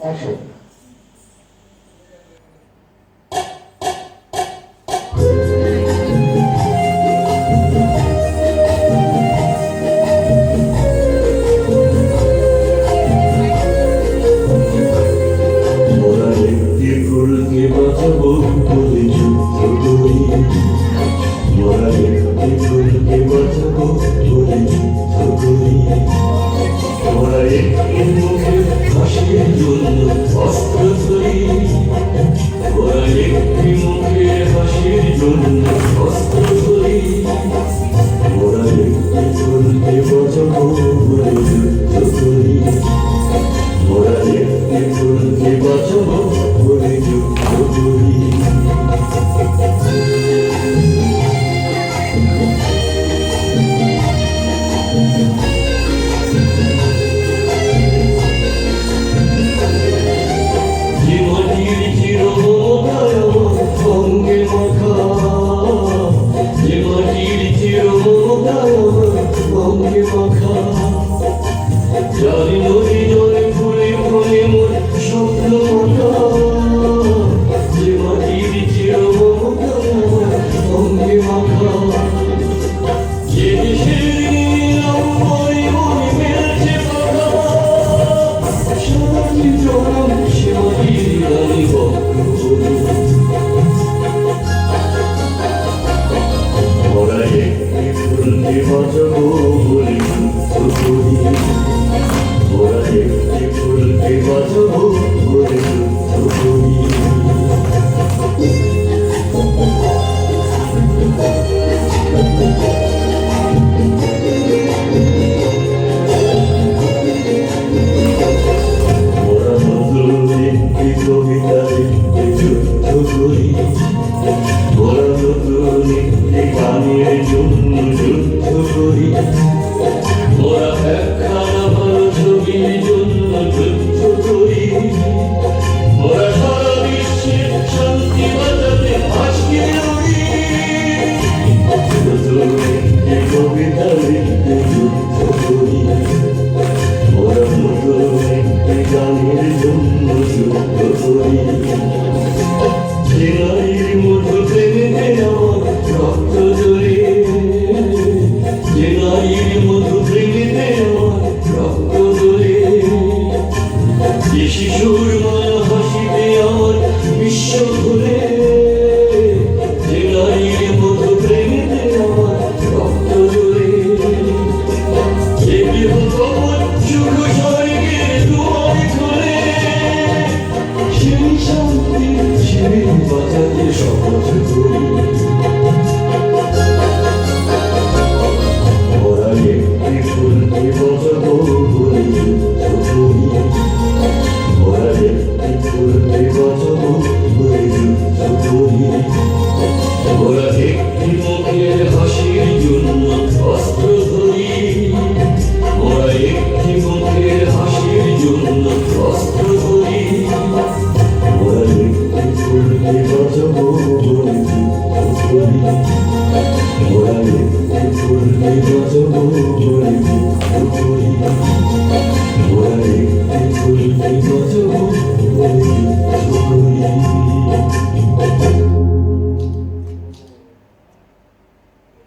অসুখ Thank you. Shall you দেখতে ফুলকে বাজব করে জন্য যুদ্ধ করি ওরা